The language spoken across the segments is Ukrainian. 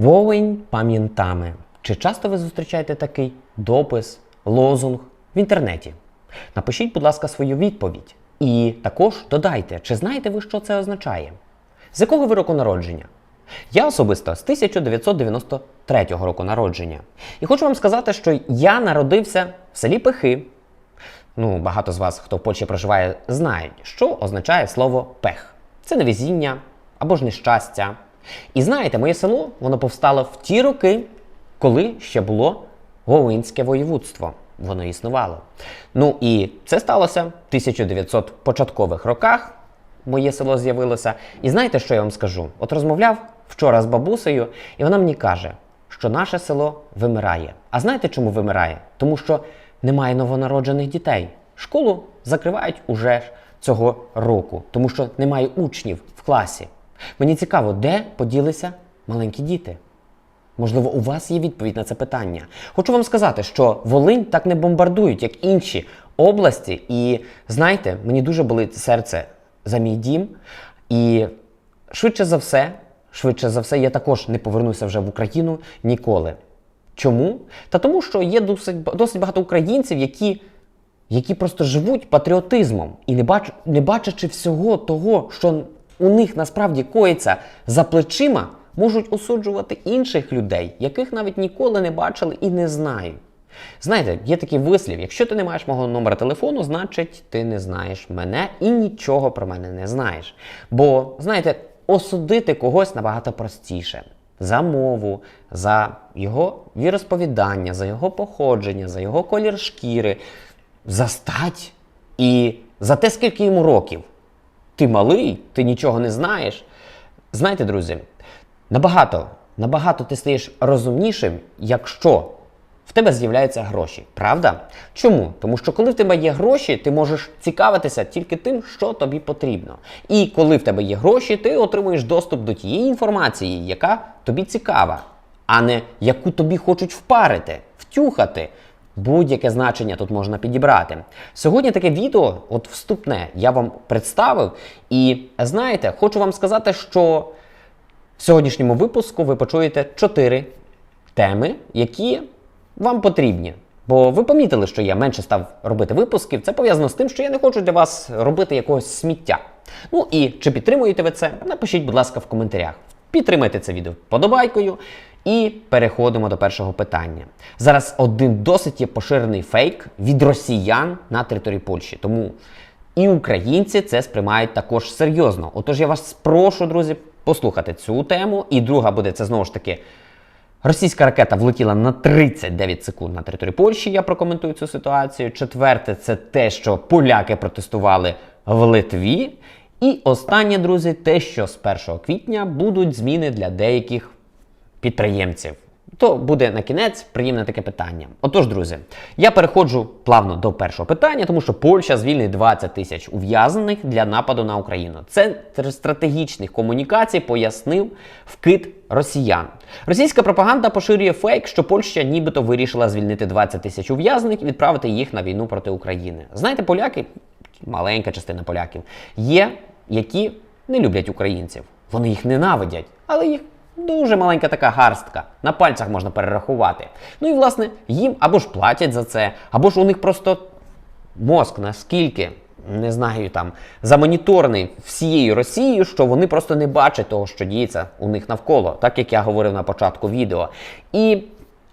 Волинь пам'ятами. Чи часто ви зустрічаєте такий допис, лозунг в інтернеті? Напишіть, будь ласка, свою відповідь. І також додайте, чи знаєте ви, що це означає? З якого ви року народження? Я особисто з 1993 року народження. І хочу вам сказати, що я народився в селі Пехи. Ну, багато з вас, хто в Польщі проживає, знають, що означає слово пех. Це невезіння або ж нещастя. І знаєте, моє село воно повстало в ті роки, коли ще було Волинське воєводство. Воно існувало. Ну і це сталося в 1900 початкових роках. Моє село з'явилося. І знаєте, що я вам скажу? От розмовляв вчора з бабусею, і вона мені каже, що наше село вимирає. А знаєте, чому вимирає? Тому що немає новонароджених дітей. Школу закривають уже цього року, тому що немає учнів в класі. Мені цікаво, де поділися маленькі діти. Можливо, у вас є відповідь на це питання. Хочу вам сказати, що Волинь так не бомбардують, як інші області. І знаєте, мені дуже болить серце за мій дім. І швидше за все, швидше за все, я також не повернуся вже в Україну ніколи. Чому? Та тому, що є досить, досить багато українців, які, які просто живуть патріотизмом і не, бач, не бачачи всього того, що у них насправді коїться за плечима, можуть осуджувати інших людей, яких навіть ніколи не бачили і не знають. Знаєте, є такий вислів: якщо ти не маєш мого номера телефону, значить ти не знаєш мене і нічого про мене не знаєш. Бо, знаєте, осудити когось набагато простіше. За мову, за його віросповідання, за його походження, за його колір шкіри, за стать і за те, скільки йому років. Ти малий, ти нічого не знаєш. Знаєте, друзі, набагато, набагато ти стаєш розумнішим, якщо в тебе з'являються гроші. Правда? Чому? Тому що коли в тебе є гроші, ти можеш цікавитися тільки тим, що тобі потрібно. І коли в тебе є гроші, ти отримуєш доступ до тієї інформації, яка тобі цікава, а не яку тобі хочуть впарити, втюхати. Будь-яке значення тут можна підібрати. Сьогодні таке відео, от вступне, я вам представив. І знаєте, хочу вам сказати, що в сьогоднішньому випуску ви почуєте чотири теми, які вам потрібні. Бо ви помітили, що я менше став робити випусків. Це пов'язано з тим, що я не хочу для вас робити якогось сміття. Ну і чи підтримуєте ви це? Напишіть, будь ласка, в коментарях. Підтримайте це відео вподобайкою. І переходимо до першого питання. Зараз один досить є поширений фейк від росіян на території Польщі. Тому і українці це сприймають також серйозно. Отож, я вас прошу, друзі, послухати цю тему. І друга буде це знову ж таки. Російська ракета влетіла на 39 секунд на території Польщі. Я прокоментую цю ситуацію. Четверте, це те, що поляки протестували в Литві. І останнє, друзі, те, що з 1 квітня будуть зміни для деяких підприємців. То буде на кінець приємне таке питання. Отож, друзі, я переходжу плавно до першого питання, тому що Польща звільнить 20 тисяч ув'язнених для нападу на Україну. Центр стратегічних комунікацій пояснив вкид росіян. Російська пропаганда поширює фейк, що Польща нібито вирішила звільнити 20 тисяч ув'язнених і відправити їх на війну проти України. Знаєте, поляки, маленька частина поляків, є, які не люблять українців. Вони їх ненавидять, але їх Дуже маленька така гарстка, на пальцях можна перерахувати. Ну і власне їм або ж платять за це, або ж у них просто мозк наскільки, не знаю, там замоніторний всією Росією, що вони просто не бачать того, що діється у них навколо, так як я говорив на початку відео. І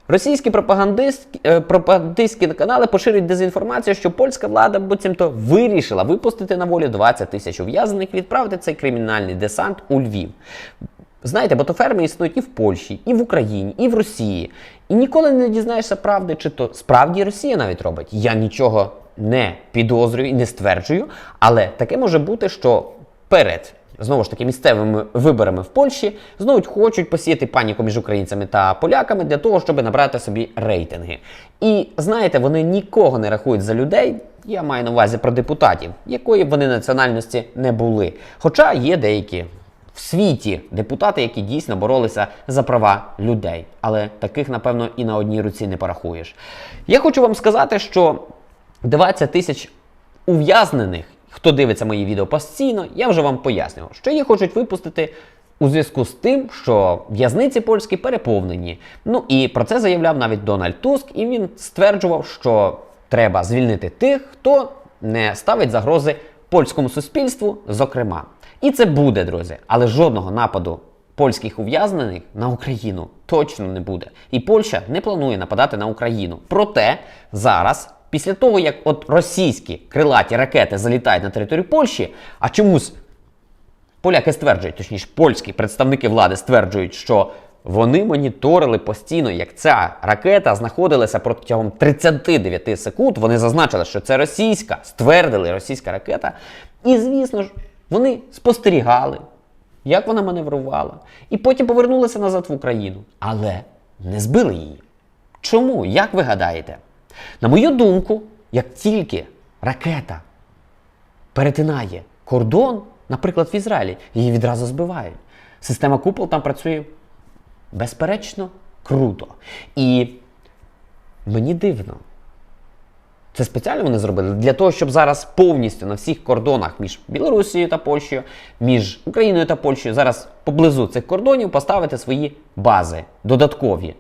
Російські пропагандистські, е, пропагандистські канали поширюють дезінформацію, що польська влада буцімто вирішила випустити на волю 20 тисяч ув'язнених, відправити цей кримінальний десант у Львів. Знаєте, ботоферми існують і в Польщі, і в Україні, і в Росії. І ніколи не дізнаєшся правди, чи то справді Росія навіть робить. Я нічого не підозрюю і не стверджую, але таке може бути, що перед. Знову ж таки, місцевими виборами в Польщі знову хочуть посіяти паніку між українцями та поляками для того, щоб набрати собі рейтинги. І знаєте, вони нікого не рахують за людей. Я маю на увазі про депутатів, якої б вони національності не були. Хоча є деякі в світі депутати, які дійсно боролися за права людей. Але таких, напевно, і на одній руці не порахуєш. Я хочу вам сказати, що 20 тисяч ув'язнених, хто дивиться мої відео постійно, я вже вам пояснював, що їх хочуть випустити у зв'язку з тим, що в'язниці польські переповнені. Ну і про це заявляв навіть Дональд Туск, і він стверджував, що треба звільнити тих, хто не ставить загрози польському суспільству, зокрема. І це буде, друзі, але жодного нападу польських ув'язнених на Україну точно не буде. І Польща не планує нападати на Україну. Проте зараз, після того як от російські крилаті ракети залітають на територію Польщі, а чомусь поляки стверджують, точніше, польські представники влади стверджують, що вони моніторили постійно, як ця ракета знаходилася протягом 39 секунд. Вони зазначили, що це російська, ствердили російська ракета. І, звісно ж, вони спостерігали, як вона маневрувала, і потім повернулися назад в Україну. Але не збили її. Чому? Як ви гадаєте? На мою думку, як тільки ракета перетинає кордон, наприклад, в Ізраїлі, її відразу збивають. Система купол там працює безперечно круто. І мені дивно. Це спеціально вони зробили для того, щоб зараз повністю на всіх кордонах між Білорусією та Польщею, між Україною та Польщею, зараз поблизу цих кордонів поставити свої бази додаткові.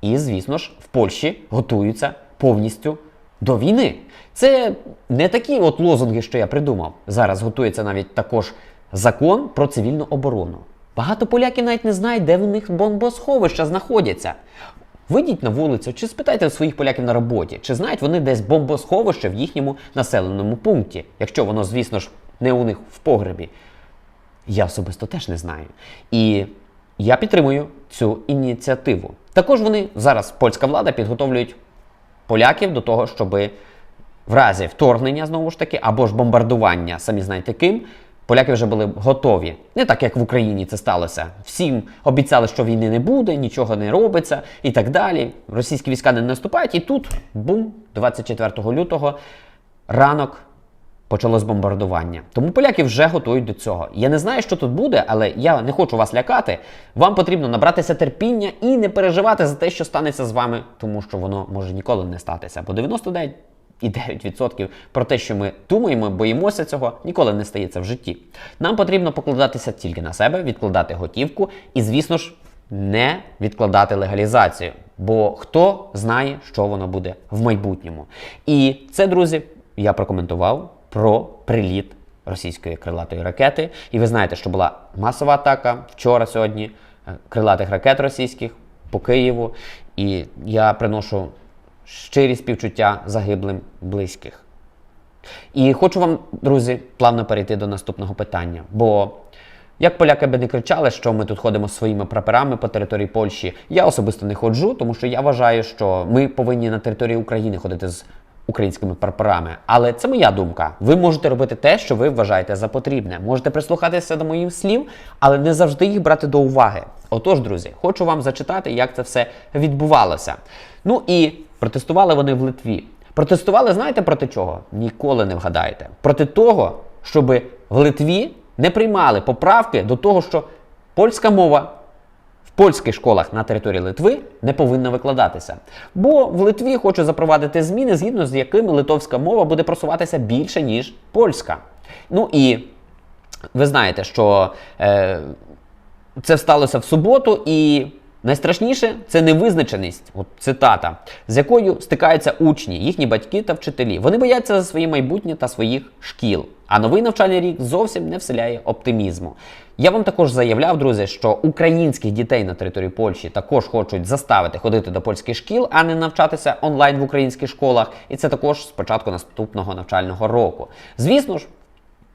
І, звісно ж, в Польщі готуються повністю до війни. Це не такі от лозунги, що я придумав. Зараз готується навіть також закон про цивільну оборону. Багато поляків навіть не знають, де в них бомбосховища знаходяться. Вийдіть на вулицю чи спитайте своїх поляків на роботі, чи знають вони десь бомбосховище в їхньому населеному пункті, якщо воно, звісно ж, не у них в погребі. Я особисто теж не знаю. І я підтримую цю ініціативу. Також вони зараз польська влада підготовлюють поляків до того, щоб в разі вторгнення знову ж таки або ж бомбардування, самі знаєте ким. Поляки вже були готові. Не так, як в Україні це сталося. Всім обіцяли, що війни не буде, нічого не робиться і так далі. Російські війська не наступають, і тут бум, 24 лютого, ранок почалось бомбардування. Тому поляки вже готують до цього. Я не знаю, що тут буде, але я не хочу вас лякати. Вам потрібно набратися терпіння і не переживати за те, що станеться з вами, тому що воно може ніколи не статися. Бо 99 і 9% про те, що ми думаємо, боїмося цього, ніколи не стається в житті. Нам потрібно покладатися тільки на себе, відкладати готівку і, звісно ж, не відкладати легалізацію. Бо хто знає, що воно буде в майбутньому. І це, друзі, я прокоментував про приліт російської крилатої ракети. І ви знаєте, що була масова атака вчора, сьогодні е, крилатих ракет російських по Києву. І я приношу щирі співчуття загиблим близьких. І хочу вам, друзі, плавно перейти до наступного питання. Бо як поляки би не кричали, що ми тут ходимо своїми прапорами по території Польщі, я особисто не ходжу, тому що я вважаю, що ми повинні на території України ходити з українськими прапорами. Але це моя думка. Ви можете робити те, що ви вважаєте за потрібне. Можете прислухатися до моїх слів, але не завжди їх брати до уваги. Отож, друзі, хочу вам зачитати, як це все відбувалося. Ну і протестували вони в Литві. Протестували, знаєте проти чого? Ніколи не вгадаєте. Проти того, щоб в Литві не приймали поправки до того, що польська мова в польських школах на території Литви не повинна викладатися. Бо в Литві хочуть запровадити зміни, згідно з якими литовська мова буде просуватися більше, ніж польська. Ну і ви знаєте, що е, це сталося в суботу, і найстрашніше це невизначеність, от цитата, з якою стикаються учні, їхні батьки та вчителі. Вони бояться за своє майбутнє та своїх шкіл. А новий навчальний рік зовсім не вселяє оптимізму. Я вам також заявляв, друзі, що українських дітей на території Польщі також хочуть заставити ходити до польських шкіл, а не навчатися онлайн в українських школах. І це також з початку наступного навчального року. Звісно ж,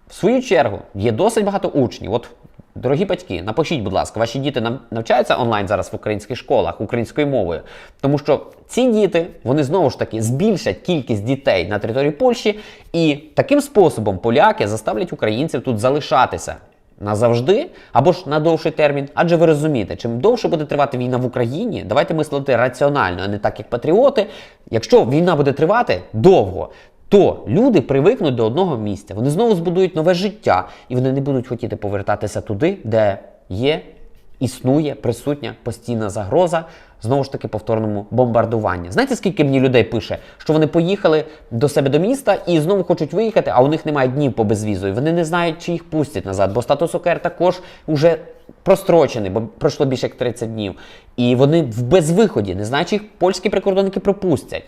в свою чергу є досить багато учнів. От, дорогі батьки, напишіть, будь ласка, ваші діти навчаються онлайн зараз в українських школах українською мовою. Тому що ці діти вони знову ж таки збільшать кількість дітей на території Польщі, і таким способом поляки заставлять українців тут залишатися. Назавжди або ж на довший термін, адже ви розумієте, чим довше буде тривати війна в Україні, давайте мислити раціонально, а не так як патріоти. Якщо війна буде тривати довго, то люди привикнуть до одного місця. Вони знову збудують нове життя, і вони не будуть хотіти повертатися туди, де є, існує присутня постійна загроза знову ж таки повторному бомбардуванні. Знаєте, скільки мені людей пише, що вони поїхали до себе до міста і знову хочуть виїхати, а у них немає днів по безвізу. І вони не знають, чи їх пустять назад, бо статус ОКР також уже прострочений, бо пройшло більше як 30 днів. І вони в безвиході, не знають, чи їх польські прикордонники пропустять.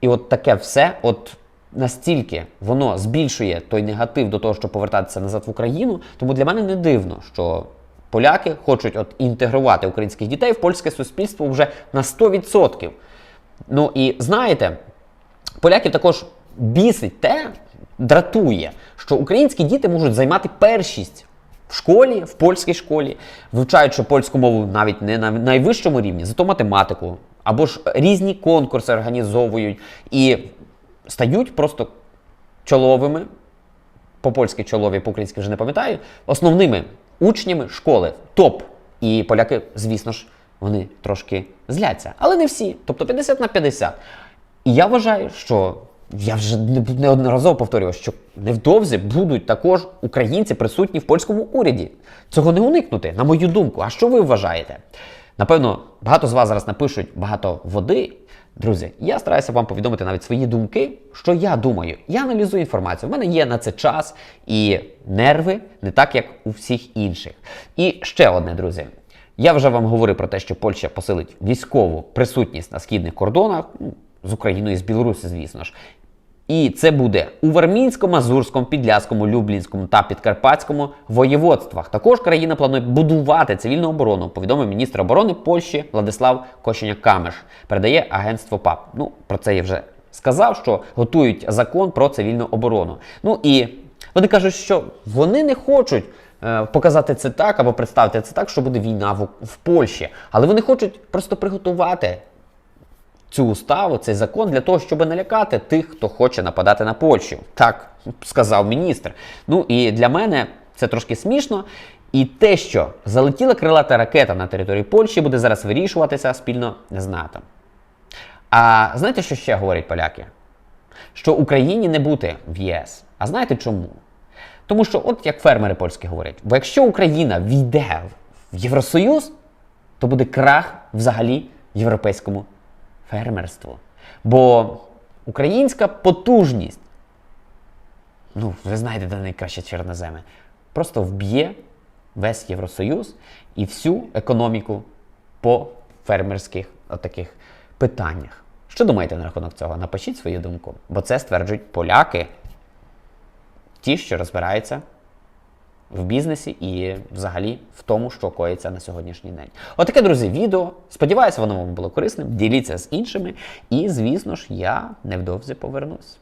І от таке все, от настільки воно збільшує той негатив до того, щоб повертатися назад в Україну. Тому для мене не дивно, що поляки хочуть от інтегрувати українських дітей в польське суспільство вже на 100%. Ну і знаєте, поляків також бісить те, дратує, що українські діти можуть займати першість в школі, в польській школі, вивчаючи польську мову навіть не на найвищому рівні, зато математику, або ж різні конкурси організовують і стають просто чоловими, по-польськи чолові, по-українськи вже не пам'ятаю, основними учнями школи, топ. І поляки, звісно ж, вони трошки зляться. Але не всі, тобто 50 на 50. І я вважаю, що я вже неодноразово повторював, що невдовзі будуть також українці присутні в польському уряді. Цього не уникнути, на мою думку. А що ви вважаєте? Напевно, багато з вас зараз напишуть багато води. Друзі, я стараюся вам повідомити навіть свої думки, що я думаю. Я аналізую інформацію. У мене є на це час і нерви, не так як у всіх інших. І ще одне, друзі. Я вже вам говорив про те, що Польща посилить військову присутність на східних кордонах ну, з Україною і з Білорусі, звісно ж. І це буде у Вармінсько-Мазурському, Підляському, Люблінському та Підкарпатському воєводствах. Також країна планує будувати цивільну оборону, повідомив міністр оборони Польщі Владислав Кощеня-Камеш. Передає агентство ПАП. Ну, про це я вже сказав, що готують закон про цивільну оборону. Ну і вони кажуть, що вони не хочуть е, показати це так або представити це так, що буде війна в, в Польщі, але вони хочуть просто приготувати цю уставу, цей закон для того, щоб налякати тих, хто хоче нападати на Польщу. Так сказав міністр. Ну і для мене це трошки смішно. І те, що залетіла крилата ракета на території Польщі, буде зараз вирішуватися спільно з НАТО. А знаєте, що ще говорять поляки? Що Україні не бути в ЄС. А знаєте чому? Тому що, от як фермери польські говорять, бо якщо Україна війде в Євросоюз, то буде крах взагалі європейському фермерству. Бо українська потужність, ну, ви знаєте, де найкраща чорноземи, просто вб'є весь Євросоюз і всю економіку по фермерських таких питаннях. Що думаєте на рахунок цього? Напишіть свою думку, бо це стверджують поляки, ті, що розбираються в бізнесі і взагалі в тому, що коїться на сьогоднішній день. Отаке, друзі, відео. Сподіваюся, воно вам було корисним. Діліться з іншими. І, звісно ж, я невдовзі повернусь.